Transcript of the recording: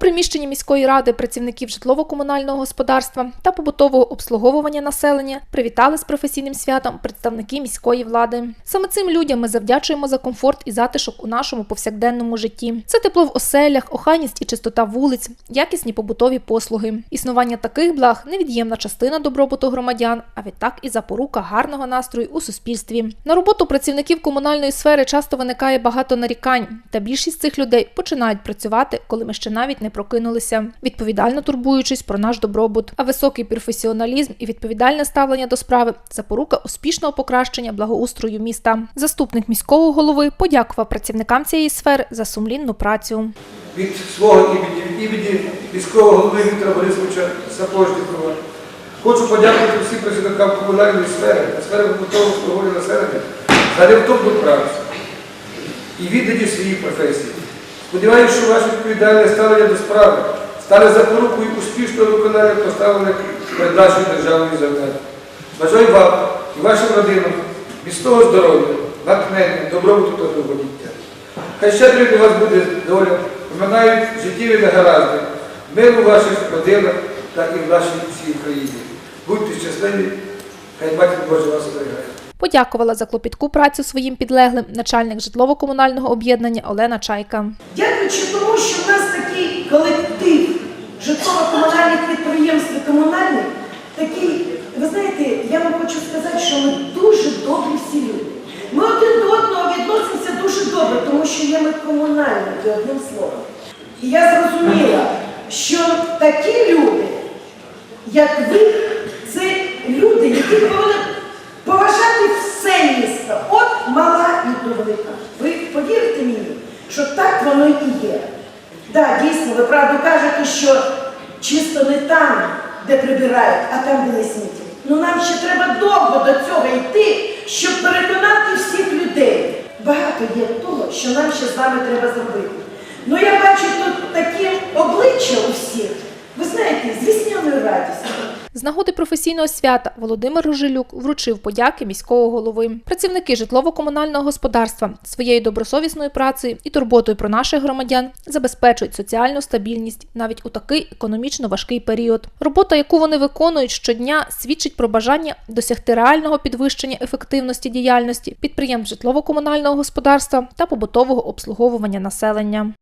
приміщенні міської ради працівників житлово-комунального господарства та побутового обслуговування населення привітали з професійним святом представники міської влади. Саме цим людям ми завдячуємо за комфорт і затишок у нашому повсякденному житті. Це тепло в оселях, охайність і чистота вулиць, якісні побутові послуги. Існування таких благ невід'ємна частина добробуту громадян, а відтак і запорука гарного настрою у суспільстві. На роботу працівників комунальної сфери часто виникає багато нарікань, та більшість цих людей починають працювати, коли ми ще навіть не прокинулися, відповідально турбуючись про наш добробут. А високий професіоналізм і відповідальне ставлення до справи запорука успішного покращення благоустрою міста. Заступник міського голови подякував працівникам цієї сфери за сумлінну працю. від свого імені, імені міського голови Віктора Борисовича Сапожнікова. Хочу подякувати всім працівникам комунальної сфери сфери побутового обслуговування населення за невтомну працю і віддані своїй професії. Сподіваюся, що ваше відповідальне ставлення до справи стане запорукою успішного виконання поставлених перед нашою державною завдань. Бажаю вам і вашим родинам міцного здоров'я, натхнення, добробуту та довголіття. Хай щедрою для вас буде доля, поминають життєві негаразди, мир у ваших родинах та і в нашій всій Україні. Будьте щасливі, хай матір Божа вас оберігає. Подякувала за клопітку працю своїм підлеглим начальник житлово-комунального об'єднання Олена Чайка. Дякуючи тому, що в нас такий колектив житлово-комунальних підприємств і комунальних, такий, ви знаєте, я вам хочу сказати, що ми дуже добрі всі люди. Ми один до одного відносимося дуже добре, тому що є ми комунальники, одним словом. І я зрозуміла, що такі люди, як ви, це люди, які повинні воно і є. Так, дійсно, ви правду кажете, що чисто не там, де прибирають, а там, де не смітять. Ну нам ще треба довго до цього йти, щоб переконати всіх людей. Багато є того, що нам ще з вами треба зробити. Ну я бачу тут такі обличчя у всіх, ви знаєте, з весняною радістю. З нагоди професійного свята Володимир Рожилюк вручив подяки міського голови. Працівники житлово-комунального господарства своєю добросовісною працею і турботою про наших громадян забезпечують соціальну стабільність навіть у такий економічно важкий період. Робота, яку вони виконують щодня, свідчить про бажання досягти реального підвищення ефективності діяльності підприємств житлово-комунального господарства та побутового обслуговування населення.